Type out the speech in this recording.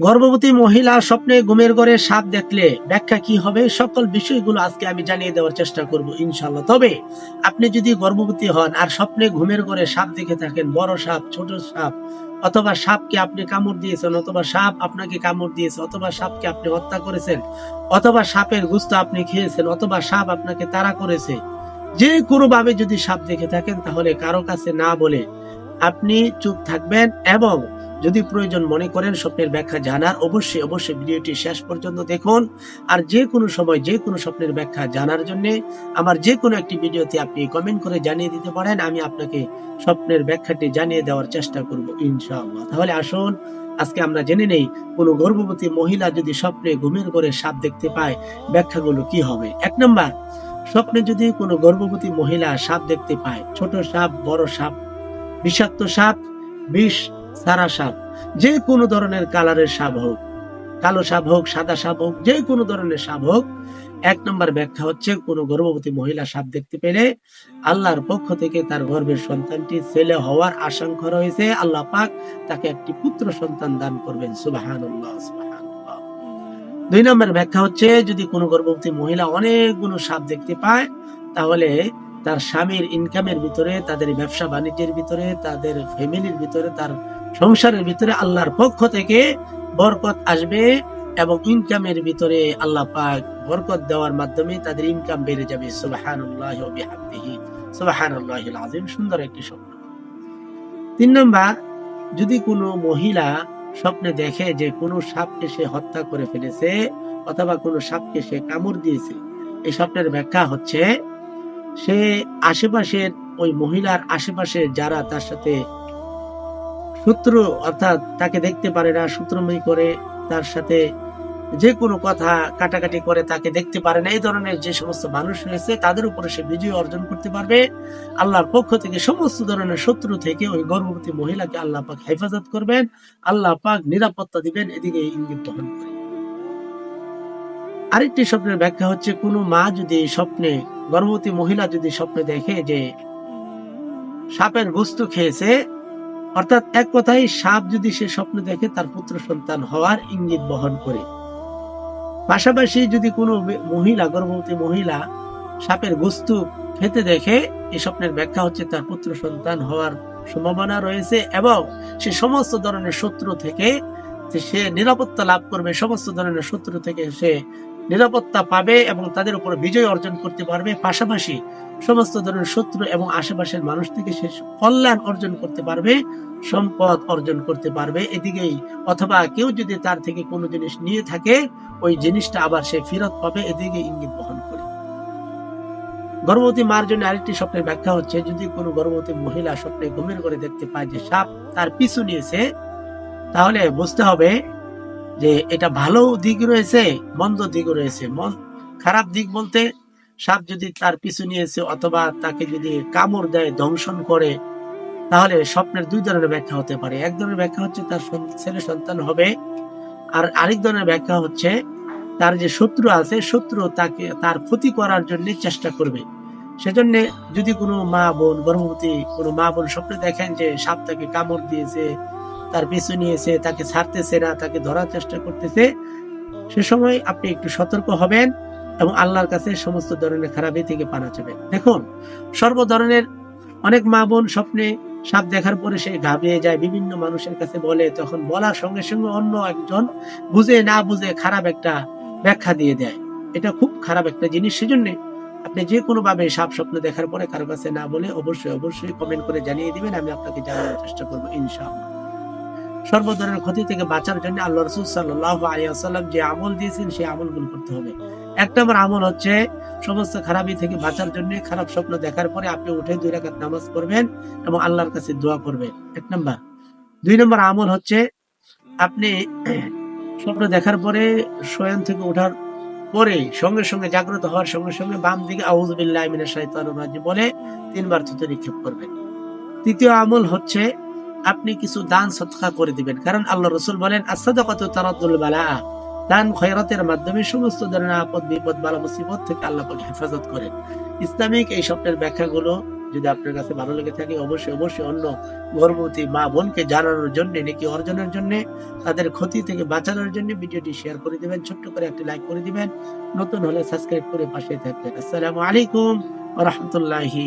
গর্ভবতী মহিলা স্বপ্নে ঘুমের ঘরে সাপ দেখলে ব্যাখ্যা কি হবে? সকল বিষয়গুলো আজকে আমি জানিয়ে দেওয়ার চেষ্টা করব ইনশাল্লাহ তবে আপনি যদি গর্ভবতী হন আর স্বপ্নে ঘুমের ঘরে সাপ দেখে থাকেন, বড় সাপ, ছোট সাপ, অথবা সাপকে আপনি কামড় দিয়েছেন, অথবা সাপ আপনাকে কামড় দিয়েছে, অথবা সাপকে আপনি হত্যা করেছেন, অথবা সাপের গুস্ত আপনি খেয়েছেন, অথবা সাপ আপনাকে তাড়া করেছে, যে কোনো ভাবে যদি সাপ দেখে থাকেন তাহলে কারও কাছে না বলে আপনি চুপ থাকবেন এবং যদি প্রয়োজন মনে করেন স্বপ্নের ব্যাখ্যা জানার, অবশ্যই অবশ্যই ভিডিওটি শেষ পর্যন্ত দেখুন। আর যে কোনো সময়, যে কোনো স্বপ্নের ব্যাখ্যা জানার জন্য আমার যে কোনো একটি ভিডিওতে আপনি কমেন্ট করে জানিয়ে দিতে পারেন। আমি আপনাকে স্বপ্নের ব্যাখ্যাটি জানিয়ে দেওয়ার চেষ্টা করব ইনশাআল্লাহ। তাহলে আসুন, আজকে আমরা জেনে নেই কোনো গর্ভবতী মহিলা যদি স্বপ্নে ঘুমের ঘরে সাপ দেখতে পায়, ব্যাখ্যাগুলো কি হবে? এক নম্বর, স্বপ্নে যদি কোনো গর্ভবতী মহিলা সাপ দেখতে পায়, ছোট সাপ, বড় সাপ, বিষাক্ত সাপ, বিষ সারা সাপ, যে কোনো ধরনের কালারের সাপ হোক, কালো সাপ হোক, সাদা সাপ হোক, যে কোনো ধরনের সাপ হোক, এক নম্বর ব্যাখ্যা হচ্ছে কোনো গর্ভবতী মহিলা সাপ দেখতে পেলে আল্লাহর পক্ষ থেকে তার গর্ভের সন্তানটি ছেলে হওয়ার আশঙ্কা রয়েছে আল্লাহ পাক তাকে একটি পুত্র সন্তান দান করবেন সুবহানাল্লাহ। দুই নম্বর ব্যাখ্যা হচ্ছে যদি কোনো গর্ভবতী মহিলা অনেকগুলো সাপ দেখতে পায়, তাহলে তার স্বামীর ইনকামের ভিতরে, তাদের ব্যবসা বাণিজ্যের ভিতরে, তাদের ফ্যামিলির ভিতরে তার সংসারের ভিতরে আল্লাহর পক্ষ থেকে বরকত আসবে এবং ইনকামের ভিতরে আল্লাহ পাক বরকত দেওয়ার মাধ্যমে তাদের ইনকাম বেড়ে যাবে। আযীম। সুন্দর একটি স্বপ্ন। তিন নম্বর, যদি কোনো মহিলা স্বপ্নে দেখে যে কোনো সাপকে সে হত্যা করে ফেলেছে অথবা কোনো সাপকে সে কামড় দিয়েছে, এই স্বপ্নের ব্যাখ্যা হচ্ছে, সে আশেপাশের ওই মহিলার আশেপাশে যারা তার সাথে শত্রু অর্থাৎ তাকে দেখতে পারে না শত্রুময় করে তার সাথে যে কোনো কথা কাটাকাটি করে তাকে দেখতে পারে না। এই ধরনের যে সমস্ত মানুষ রয়েছে, তাদের উপরে সে বিজয় অর্জন করতে পারবে। আল্লাহর পক্ষ থেকে সমস্ত ধরনের শত্রু থেকে ওই গর্ভবতী মহিলাকে আল্লাহ পাক হেফাজত করবেন। আল্লাহ পাক নিরাপত্তা দিবেন, এদিকে ইঙ্গিত বহন করে। আরেকটি স্বপ্নের ব্যাখ্যা হচ্ছে, কোনো মা যদি স্বপ্নে, গর্ভবতী মহিলা যদি স্বপ্নে দেখে যে সাপের বস্তু খেয়েছে অর্থাৎ এক কথায়, সাপ যদি সে স্বপ্নে দেখে, তার পুত্র সন্তান হওয়ার ইঙ্গিত বহন করে। পাশাপাশি যদি কোনো মহিলা, গর্ভবতী মহিলা সাপের গোস্ত খেতে দেখে এই স্বপ্নের ব্যাখ্যা হচ্ছে তার পুত্র সন্তান হওয়ার সম্ভাবনা রয়েছে এবং সে সমস্ত ধরনের শত্রু থেকে সে নিরাপত্তা লাভ করবে, সমস্ত ধরনের শত্রু থেকে সে নিরাপত্তা পাবে এবং তাদের উপর বিজয় অর্জন করতে পারবে। পাশাপাশি সমস্ত ধরনের শত্রু এবং আশেপাশের মানুষ থেকে সে কল্যাণ অর্জন করতে পারবে, সম্পদ অর্জন করতে পারবে। এদিকেই অথবা কেউ যদি তার থেকে কোনো জিনিস নিয়ে থাকে, ওই জিনিসটা আবার সে ফেরত পাবে। এদিকে ইঙ্গিত বহন করে। গর্ভবতী মার জন্য আরেকটি স্বপ্নের ব্যাখ্যা হচ্ছে, যদি কোনো গর্ভবতী মহিলা স্বপ্নে ঘুমের করে দেখতে পায় যে সাপ তার পিছু নিয়েছে, তাহলে বুঝতে হবে যে এটা ভালো দিক রয়েছে, মন্দ দিক রয়েছে। খারাপ দিক বলতে সাপ যদি তার পিছু নিয়েছে অথবা তাকে যদি কামড় দেয়, দংশন করে, তাহলে স্বপ্নের দুই ধরনের ব্যাখ্যা হতে পারে। এক ধরনের ব্যাখ্যা হচ্ছে তার ছেলে সন্তান হবে, আর আরেক ধরনের ব্যাখ্যা হচ্ছে তার যে শত্রু আছে, শত্রু তাকে, তার ক্ষতি করার জন্য চেষ্টা করবে। সেজন্য যদি কোনো মা বোন, গর্ভবতী কোনো মা বোন স্বপ্নে দেখেন যে সাপ তাকে কামড় দিয়েছে, তার পিছু নিয়েছে তাকে ছাড়তেছে না, তাকে ধরার চেষ্টা করতেছে, সে সময় আপনি একটু সতর্ক হবেন। এবং আল্লাহর কাছে সমস্ত ধরনের খারাপি থেকে পানা চাবেন দেখুন, সর্ব ধরনের অনেক মা বোন স্বপ্নে সাপ দেখার পরে সে ঘাবড়িয়ে যায়। বিভিন্ন মানুষের কাছে বলে, তখন বলার সঙ্গে সঙ্গে অন্য একজন বুঝে না বুঝে খারাপ একটা ব্যাখ্যা দিয়ে দেয়। এটা খুব খারাপ একটা জিনিস। সেজন্য আপনি যে কোনো ভাবে সাপ স্বপ্ন দেখার পরে কারও কাছে না বলে অবশ্যই অবশ্যই কমেন্ট করে জানিয়ে দিবেন। আমি আপনাকে জানানোর চেষ্টা করব ইনশাআল্লাহ। সর্ব ধরনের ক্ষতি থেকে বাঁচার জন্য আল্লাহ রসুল সাল্লাহ আলিয়াল্লাম যে আমল দিয়েছেন, সেই আমলগুলো করতে হবে। এক নম্বর আমল হচ্ছে, সমস্ত খারাপি থেকে বাঁচার জন্য খারাপ স্বপ্ন দেখার পরে আপনি উঠে দুই রাকাত নামাজ পড়বেন এবং আল্লাহর কাছে দোয়া করবেন। এক নম্বর। দুই নম্বর আমল হচ্ছে, আপনি স্বপ্ন দেখার পরে শয়ন থেকে ওঠার পরে সঙ্গে সঙ্গে জাগ্রত হওয়ার সঙ্গে সঙ্গে বাম দিকে আউজবিল্লাহ বলে তিনবার থুতু নিক্ষেপ করবেন। তৃতীয় আমল হচ্ছে, আপনি কিছু দান সৎকা করে দিবেন। কারণ আল্লাহ রসুল বলেন আসাদাকাতু তারাদ্দুল বালা। দান খয়রাতের মাধ্যমে সমস্ত ধরনের আপদ, বিপদ, বালা মুসিবত থেকে আল্লাহ পাক হেফাজত করেন। ইসলামিক এই স্বপ্নের ব্যাখ্যাগুলো যদি আপনার কাছে ভালো লেগে থাকে, অবশ্যই অবশ্যই অন্য গর্ভবতী মা বোনকে জানানোর জন্য, নাকি অর্জনের জন্য, তাদের ক্ষতি থেকে বাঁচানোর জন্য ভিডিওটি শেয়ার করে দিবেন, ছোট্ট করে একটি লাইক করে দিবেন। নতুন হলে সাবস্ক্রাইব করে পাশে থাকবেন। আসসালামু আলাইকুম রাহমাতুল্লাহি